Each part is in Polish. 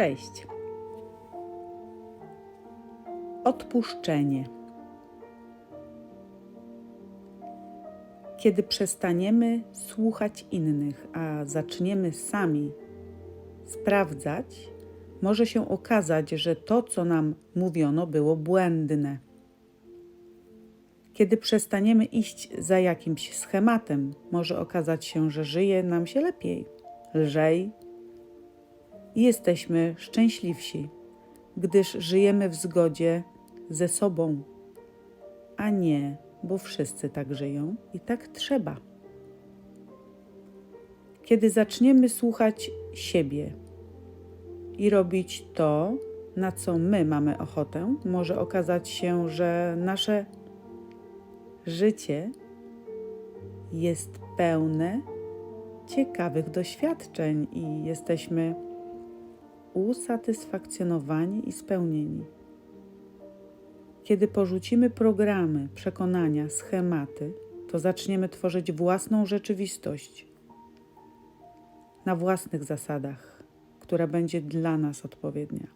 Cześć. Odpuszczenie. Kiedy przestaniemy słuchać innych, a zaczniemy sami sprawdzać, może się okazać, że to, co nam mówiono, było błędne. Kiedy przestaniemy iść za jakimś schematem, może okazać się, że żyje nam się lepiej, lżej jesteśmy szczęśliwsi, gdyż żyjemy w zgodzie ze sobą, a nie, bo wszyscy tak żyją i tak trzeba. Kiedy zaczniemy słuchać siebie i robić to, na co my mamy ochotę, może okazać się, że nasze życie jest pełne ciekawych doświadczeń i jesteśmy usatysfakcjonowani i spełnieni. Kiedy porzucimy programy, przekonania, schematy, to zaczniemy tworzyć własną rzeczywistość na własnych zasadach, która będzie dla nas odpowiednia.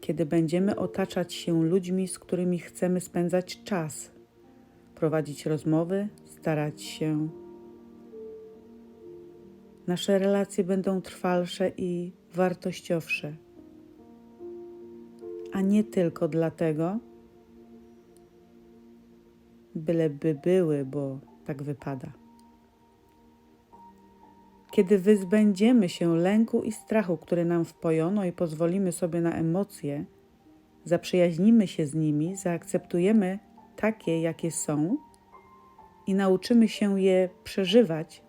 Kiedy będziemy otaczać się ludźmi, z którymi chcemy spędzać czas, prowadzić rozmowy, starać się nasze relacje będą trwalsze i wartościowsze, a nie tylko dlatego, byleby były, bo tak wypada. Kiedy wyzbędziemy się lęku i strachu, który nam wpojono, i pozwolimy sobie na emocje, zaprzyjaźnimy się z nimi, zaakceptujemy takie, jakie są i nauczymy się je przeżywać,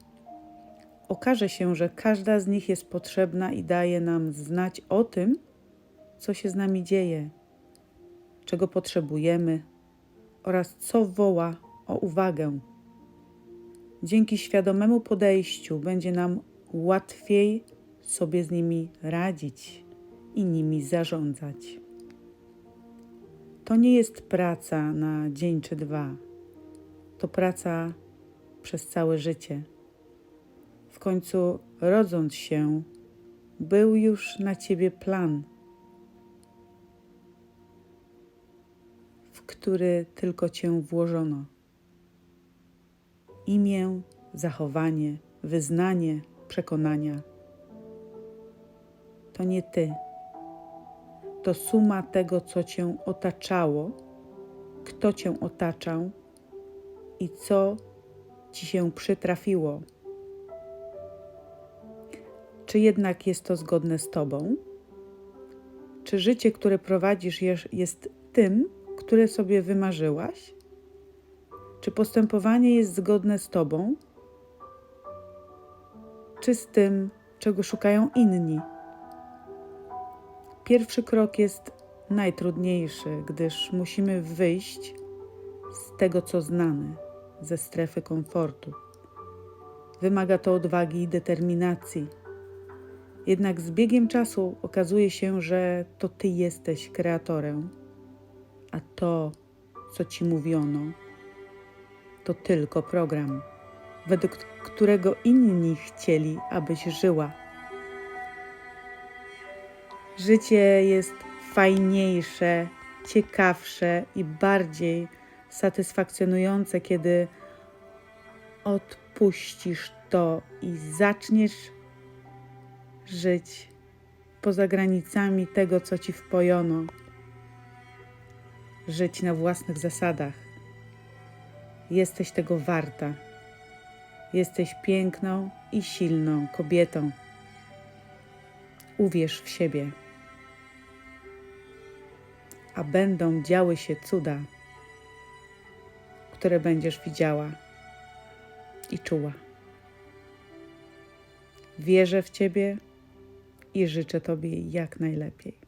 okaże się, że każda z nich jest potrzebna i daje nam znać o tym, co się z nami dzieje, czego potrzebujemy oraz co woła o uwagę. Dzięki świadomemu podejściu będzie nam łatwiej sobie z nimi radzić i nimi zarządzać. To nie jest praca na dzień czy dwa, to praca przez całe życie. W końcu, rodząc się, był już na ciebie plan, w który tylko cię włożono. Imię, zachowanie, wyznanie, przekonania. To nie ty. To suma tego, co cię otaczało, kto cię otaczał i co ci się przytrafiło. Czy jednak jest to zgodne z Tobą? Czy życie, które prowadzisz, jest tym, które sobie wymarzyłaś? Czy postępowanie jest zgodne z Tobą? Czy z tym, czego szukają inni? Pierwszy krok jest najtrudniejszy, gdyż musimy wyjść z tego, co znamy, ze strefy komfortu. Wymaga to odwagi i determinacji jednak z biegiem czasu okazuje się, że to ty jesteś kreatorem, a to, co ci mówiono, to tylko program, według którego inni chcieli, abyś żyła. Życie jest fajniejsze, ciekawsze i bardziej satysfakcjonujące, kiedy odpuścisz to i zaczniesz żyć poza granicami tego, co ci wpojono, żyć na własnych zasadach. Jesteś tego warta. Jesteś piękną i silną kobietą. Uwierz w siebie, a będą działy się cuda, które będziesz widziała i czuła. Wierzę w Ciebie i życzę Tobie jak najlepiej.